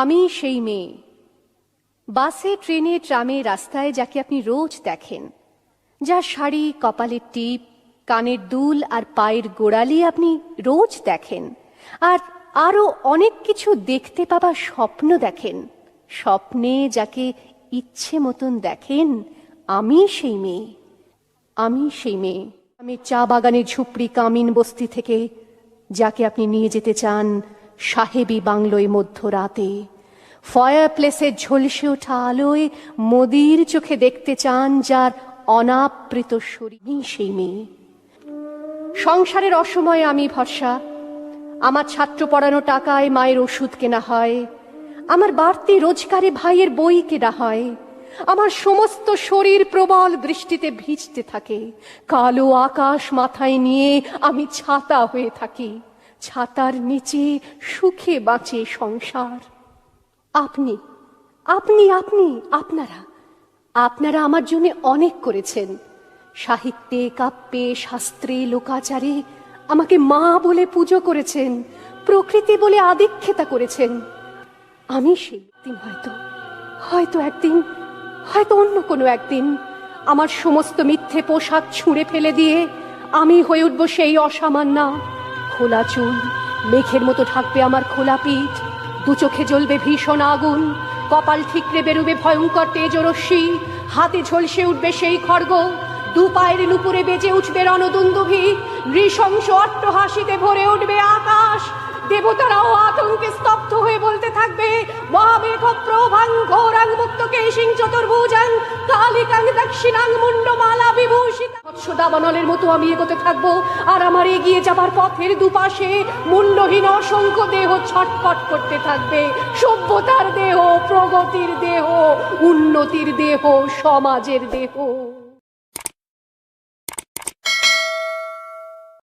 আমি সেই মেয়ে। বাসে, ট্রেনে, ট্রামে, রাস্তায় যাকে আপনি রোজ দেখেন যা শাড়ি, কপালের টিপ, কানের দুল আর পায়ের গোড়ালি আপনি রোজ দেখেন, আর আরও অনেক কিছু দেখতে পাবার স্বপ্ন দেখেন, স্বপ্নে যাকে ইচ্ছে মতন দেখেন, আমি সেই মেয়ে। আমি সেই মেয়ে। আমি চা বাগানের ঝুপড়ি কামিন বস্তি থেকে, যাকে আপনি নিয়ে যেতে চান সাহেবী বাংলোয় মধ্যরাতে। ফায়ার প্লেসে ঝলসে ওঠা আলোয় মোদির চোখে দেখতে চান যার অনাবৃত শরীরই সেই মেয়ে। সংসারের অসময়ে আমি ভরসা। আমার ছাত্র পড়ানো টাকায় মায়ের ওষুধ কেনা হয়। আমার বাড়তি রোজগারে ভাইয়ের বই কেনা হয়। আমার সমস্ত শরীর প্রবল বৃষ্টিতে ভিজতে থাকে। কালো আকাশ মাথায় নিয়ে আমি ছাতা হয়ে থাকি। ছাতার নিচে সুখে বাঁচে সংসার। আপনি আপনি আপনি, আপনারা আপনারা আমার জন্য অনেক করেছেন। সাহিত্যে, কাব্যে, শাস্ত্রে, লোকাচারে আমাকে মা বলে পুজো করেছেন, প্রকৃতি বলে আদিক্ষেতা করেছেন। আমি সেই দিন হয়তো হয়তো একদিন, হয়তো অন্য কোনো একদিন আমার সমস্ত মিথ্যে পোশাক ছুঁড়ে ফেলে দিয়ে আমি হয়ে উঠব সেই অসামান্যা খোলা চুল, মেঘের মতো ঢাকবে আমার খোলা পিঠ, দু চোখে জ্বলবে ভীষণ আগুন, কপাল ঠিকরে বেরোবে ভয়ঙ্কর তেজরশ্মি হাতে ঝলসে উঠবে সেই খড়গ দু পায়ের নুপুরে বেজে উঠবে রণদুন্দুভি, নৃশংস অট্টহাসিতে ভরে উঠবে আকাশ, দেবতারাও আতঙ্কে স্তব্ধ হয়ে বলতে থাকবে মহামেঘ প্রভাং ঘোরাং মুক্ত কেশিং চতুর্ভুজাং কালিকাং মতো আমি এগোতে থাকব, আর আমার এগিয়ে পথের দুপাশে মুন্ডহীন অসংখ্য দেহ ছটপট করতে থাকবে। সভ্যতার দেহ, প্রগতির দেহ, উন্নতির দেহ, সমাজের দেহ।